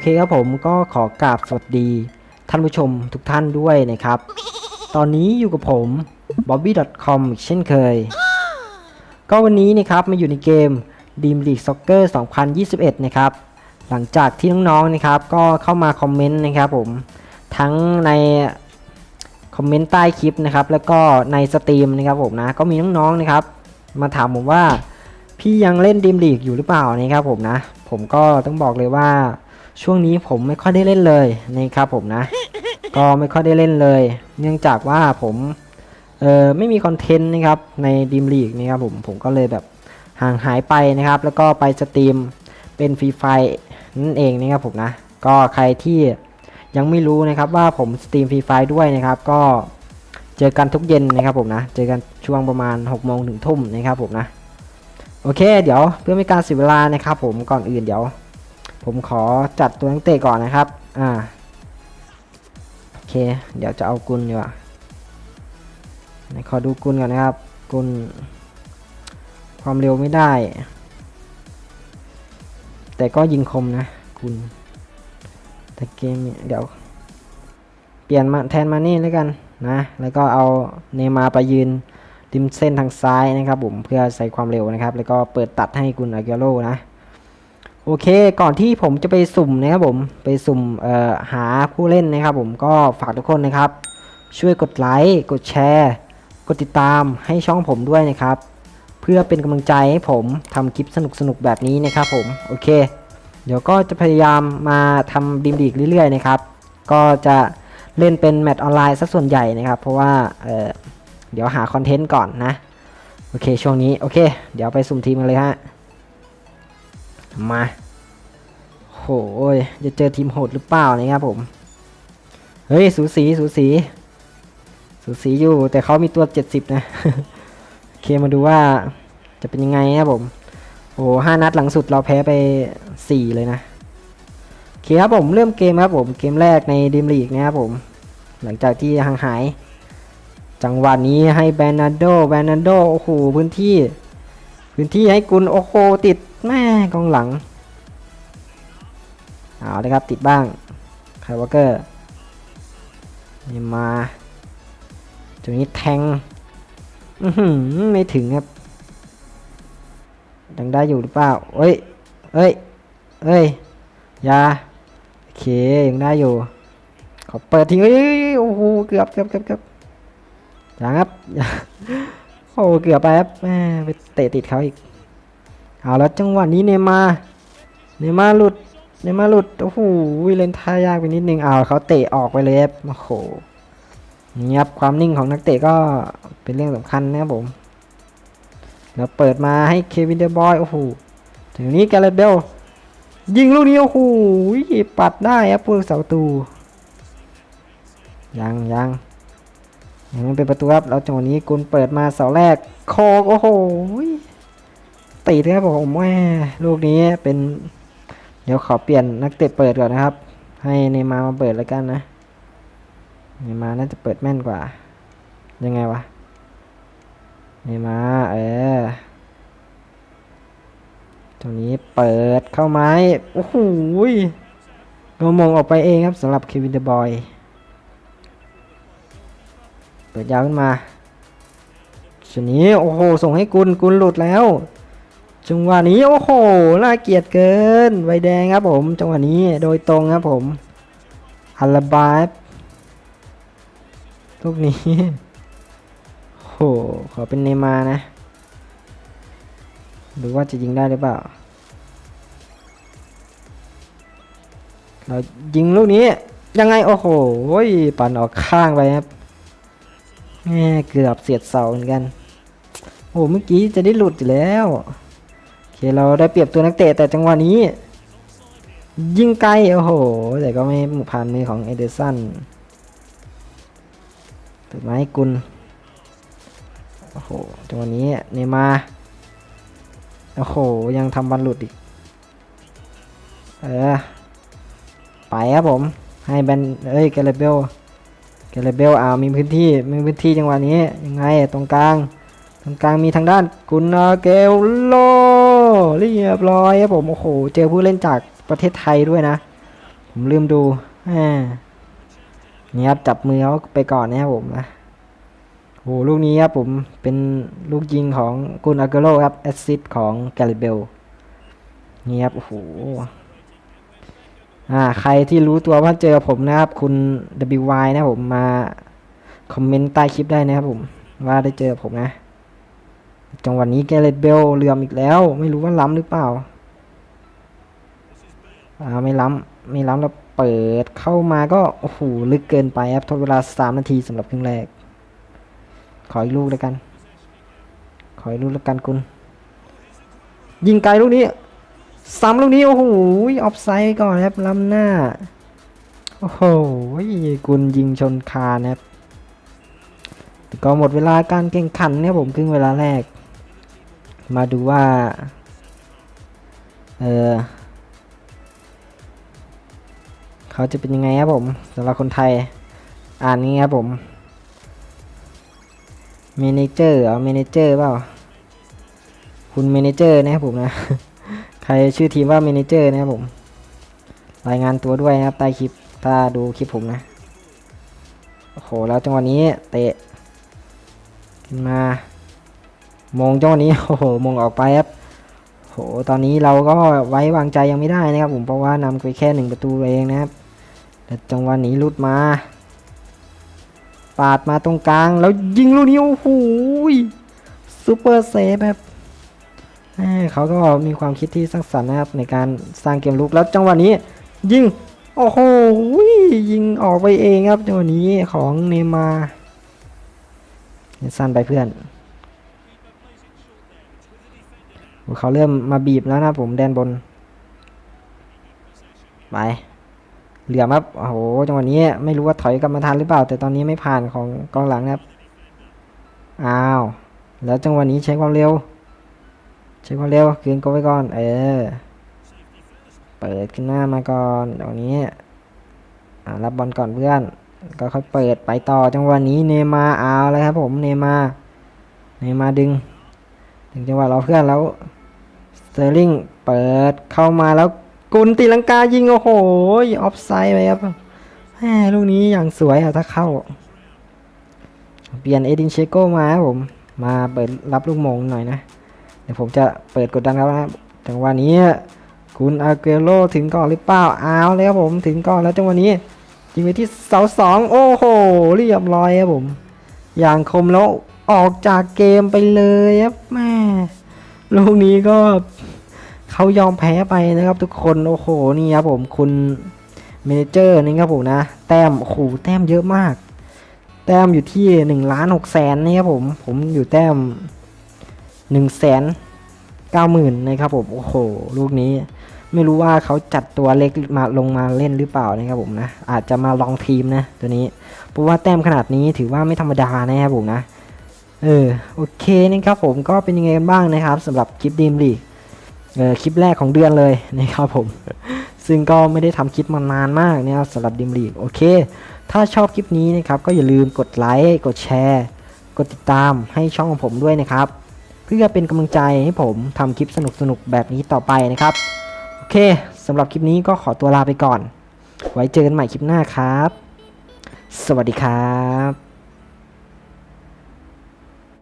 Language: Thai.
เคครับผมก็ขอกราบสวัสดีท่านผู้ชมทุกท่านด้วยนะครับ ตอนนี้อยู่กับผม bobby.com อีกเช่นเคย ก็วันนี้นะครับมาอยู่ในเกม Dream League Soccer 2021 นะครับ หลังจากที่น้องๆนะครับ ก็เข้ามาคอมเมนต์นะครับผมทั้งในคอมเมนต์ใต้คลิปนะครับ แล้วก็ในสตรีมนะครับผมนะก็มีน้องๆนะครับ มาถามผมว่าพี่ยังเล่นดีมลีกอยู่หรือเปล่านะครับผมนะ ผมก็ต้องบอกเลยว่า ช่วงนี้ผมไม่ค่อยได้เล่นเลยนะครับผมนะ ก็ไม่ค่อยได้เล่นเลย เนื่องจากว่าผมเออไม่มีคอนเทนต์นะครับในดีมลีกนะครับผมผมก็เลยแบบห่างหายไปนะครับ แล้วก็ไปสตรีมเป็นฟรีไฟนั่นเองนะครับผมนะ ก็ใครที่ยังไม่รู้นะครับว่าผมสตรีมฟรีไฟด้วยนะครับ ก็เจอกันทุกเย็นนะครับผมนะ เจอกันช่วงประมาณ6โมงถึงทุ่มนะครับผมนะ โอเค เดี๋ยวเพื่อไม่การเสียเวลานะครับผมก่อนอื่นเดี๋ยว ผมขอจัดตัวนักเตะก่อนนะครับ อ่า โอเค เดี๋ยวจะเอากุลดีกว่าไหนขอดูกุลก่อนนะครับ กุล ความเร็วไม่ได้ แต่ก็ยิงคมนะ กุล แต่เกมเดี๋ยว เปลี่ยนมาแทนมานี่แล้วกันนะ แล้วก็เอาเนยมาไปยืนริมเส้นทางซ้ายนะครับผม เพื่อใส่ความเร็วนะครับ แล้วก็เปิดตัดให้กุนอาเกโรนะ โอเค ก่อนที่ผมจะไปสุ่มนะครับผม ไปสุ่มหาผู้เล่นนะครับผมก็ฝากทุกคนนะครับ ช่วยกดไลค์ กดแชร์ กดติดตามให้ช่องผมด้วยนะครับ เพื่อเป็นกำลังใจให้ผมทำคลิปสนุกๆแบบนี้นะครับผม โอเค เดี๋ยวก็จะพยายามมาทำดิมดีกเรื่อยๆนะครับ ก็จะเล่นเป็นแมตช์ออนไลน์สักส่วนใหญ่นะครับ เพราะว่าเเดี๋ยวหาคอนเทนต์ก่อนนะ โอเค ช่วงนี้ โอเค เดี๋ยวไปสุ่มทีมกันเลยฮะ มาโหยจะเจอทีมโหดหรือเปล่านะครับผม เฮ้ย สูสี สูสี สูสีอยู่ แต่เขามีตัว70นะ โอเคมาดูว่าจะเป็นยังไงนะผม โอ้ห้านัดหลังสุดเราแพ้ไป4เลยนะโอเคครับผมเริ่มเกมครับผม เกมแรกในดิมลีกนะครับผม หลังจากที่ห่างหาย จังหวะนี้ให้แบรนาโดแบรนาโด โอ้โห พื้นที่ พื้นที่ให้กุลโอ้โหติด แม่กองหลัง เอาเลยครับติดบ้างไคลวอเกอร์นี่มาจุดนี้แทงอืไม่ถึงครับยังได้อยู่หรือเปล่าเอ้ยเอ้ยเอ้ยยาโอเคยังได้อยู่ ขอเปิดทิ้งเอ้ยโอ้โหเกือบเกือบเกือบเกือบยังครับ โอ้เกือบไปครับแม่ไปเตะติดเขาอีก เอาแล้วจังหวะนี้เนมาร์เนมาร์หลุดเนมาร์หลุดโอ้โหเล่นท่ายากไปนิดนึงเอาเขาเตะออกไปเลยโอ้โหนี่ครับความนิ่งของนักเตะก็เป็นเรื่องสำคัญนะครับผมแล้วเปิดมาให้เควินเดอร์บอยโอ้โหถึงนี้แกเรตเบลยิงลูกนี้โอ้โหปัดได้ครับพวกเสาตูยังยังยังเป็นประตูครับแล้วจังหวะนี้กุลเปิดมาเสาแรกโคกโอ้โห ติดครับผมแม่ลูกนี้เป็น เดี๋ยวขอเปลี่ยนนักเตะเปิดก่อนนะครับ ให้เนมามาเปิดแล้วกันนะเนมาน่าจะเปิดแม่นกว่า ยังไงวะเนมาเออตรงนี้เปิดเข้าไม้โอ้โหโดมงออกไปเองครับสำหรับเควินเดบอยเปิดยาวขึ้นมาชุดนี้โอ้โห ส่งให้กุลกุลหลุดแล้ว จังหวะนี้โอ้โหน่าเกลียดเกินใบแดงครับผมจังหวะนี้โดยตรงครับผมอัลบาฟลูกนี้โอ้โหขอเป็นเนยมาร์นะดูว่าจะยิงได้หรือเปล่า เรายิงลูกนี้ยังไงโอ้โหปั่นออกข้างไปครับแม่เกือบเสียดเสาเหมือนกัน โอ้เมื่อกี้จะได้หลุดอยู่แล้ว เคเราได้เปรียบตัวนักเตะแต่จังหวะนี้ ยิงไกลโอ้โห แต่ก็ไม่ผ่านมือของเอเดอร์สันเปิดไห้กุลโอ้โหจังหวะนี้เนยมาโอ้โห ยังทำบันหลุดอีก เออ ไปครับผม ให้แบนเอ้ยแกเรเบล เกเรเบลอ่ามีพื้นที่ มีพื้นที่จังหวะนี้ ยังไง ตรงกลาง ตรงกลางมีทางด้าน กุนเกลโล เรียบร้อยครับผมโอ้โหเจอผู้เล่นจากประเทศไทยด้วยนะ ผมลืมดูนี่ครับจับมือเขาไปก่อนนะครับผมนะโอ้ลูกนี้ครับผมเป็นลูกยิงของกุนอาเกโรครับแอสซิสของแกลิเบลนี่ครับโอ้โหอ่าใครที่รู้ตัวว่าเจอผมนะครับ คุณ WY นะผมมาคอมเมนต์ใต้คลิปได้นะครับผม ว่าได้เจอผมนะ จังหวะนี้แกเรตเบลเหลื่อมอีกแล้ว ไม่รู้ว่าล้ำหรือเปล่าอ่าไม่ล้ำไม่ล้ำแล้วเปิดเข้ามาก็โอ้โหลึกเกินไปครับทดเวลาสามนาทีสำหรับครึ่งแรก ขออีกลูกแล้วกัน ขออีกลูกแล้วกันคุณ ยิงไกลลูกนี้ซ้ำลูกนี้ โอ้โหออฟไซด์ก่อนครับล้ำหน้า โอ้โหกุลยิงชนคานครับแต่ก็หมดเวลาการแข่งขันเนี่ยผมครึ่งเวลาแรก มาดูว่า เออเขาจะเป็นยังไงครับผมสำหรับคนไทย อ่านนี้ครับผมเมเนเจอร์เหรอเมเนเจอร์เปล่า คุณเมเนเจอร์นะครับผมนะ ใครชื่อทีมว่าเมเนเจอร์นะครับผม รายงานตัวด้วยนะครับใต้คลิป ถ้าดูคลิปผมนะ โอ้โห แล้วจังหวะนี้เตะ ขึ้นมา มงจังหวะนี้โอ้โหมงออกไปครับโหตอนนี้เราก็ไว้วางใจยังไม่ได้นะครับ ผมเพราะว่านำไปแค่หนึ่งประตูเองนะครับแต่จังหวะนี้ลุดมา ปาดมาตรงกลาง แล้วยิงลูกนี้โอ้โหซูเปอร์เซฟแบบแม่เขาก็มีความคิดที่สร้างสรรค์นะครับในการสร้างเกมลุกแล้วจังหวะนี้ ยิงโอ้โหยิงออกไปเองครับจังหวะนี้ของเนมาร์สั้นไปเพื่อน เขาเริ่มมาบีบแล้วนะผมแดนบน ไปเหลือมครับโอ้โหจังหวะนี้ไม่รู้ว่าถอยกลับมาทันหรือเปล่า แต่ตอนนี้ไม่ผ่านของกองหลังนะครับอ้าวแล้วจังหวะนี้ใช้ความเร็ว ใช้ความเร็วคืนก็ไว้ก่อน เออ เปิดขึ้นหน้ามาก่อนตรงนี้อ่ารับบอลก่อนเพื่อน ก็ค่อยเปิดไปต่อจังหวะนี้เนมาเอาแล้วครับผมเนมาเนมาดึง ถึงจังหวะเราเพื่อนแล้ว เตอร์ลิงเปิดเข้ามาแล้วกุนตีลังกายิงโอ้โหออฟไซด์ไปครับแหมลูกนี้อย่างสวยอะถ้าเข้า เปลี่ยนเอดินเชโกมาครับผม มาเปิดรับลูกมงหน่อยนะ เดี๋ยวผมจะเปิดกดดันครับนะจังหวะนี้คุณอาเกโรถึงก่อนหรือเปล่าเอาวแล้วผมถึงก่อนแล้วจังหวะนี้ยิงไปที่เสาสองโอ้โหเรียบร้อยครับผม อย่างคมแล้วออกจากเกมไปเลยครับแม่ลูกนี้ก็ เขายอมแพ้ไปนะครับทุกคนโอ้โหนี่ครับผมคุณเมเนเจอร์นี่ครับผมนะแต้มโอ้โหแต้มเยอะมาก แต้มอยู่ที่หนึ่งล้านหกแสนนี่ครับผมผมอยู่แต้มหนึ่งแสนเก้าหมื่นนะครับผมโอ้โห ลูกนี้ไม่รู้ว่าเขาจัดตัวเล็กมาลงมาเล่นหรือเปล่านะครับผมนะอาจจะมาลองทีมนะตัวนี้เพราะว่าแต้มขนาดนี้ถือว่าไม่ธรรมดานะครับผมนะเออโอเคนะครับผมก็เป็นยังไงกันบ้างนะครับสำหรับคลิปดีมลีเออ คลิปแรกของเดือนเลยนะครับผม ซึ่งก็ไม่ได้ทำคลิปมานานมากนะครับสำหรับดีมลีโอเค ถ้าชอบคลิปนี้นะครับก็อย่าลืมกดไลค์กดแชร์ กดติดตามให้ช่องของผมด้วยนะครับ เพื่อเป็นกำลังใจให้ผมทำคลิปสนุกๆแบบนี้ต่อไปนะครับ โอเคสำหรับคลิปนี้ก็ขอตัวลาไปก่อน ไว้เจอกันใหม่คลิปหน้าครับ สวัสดีครับ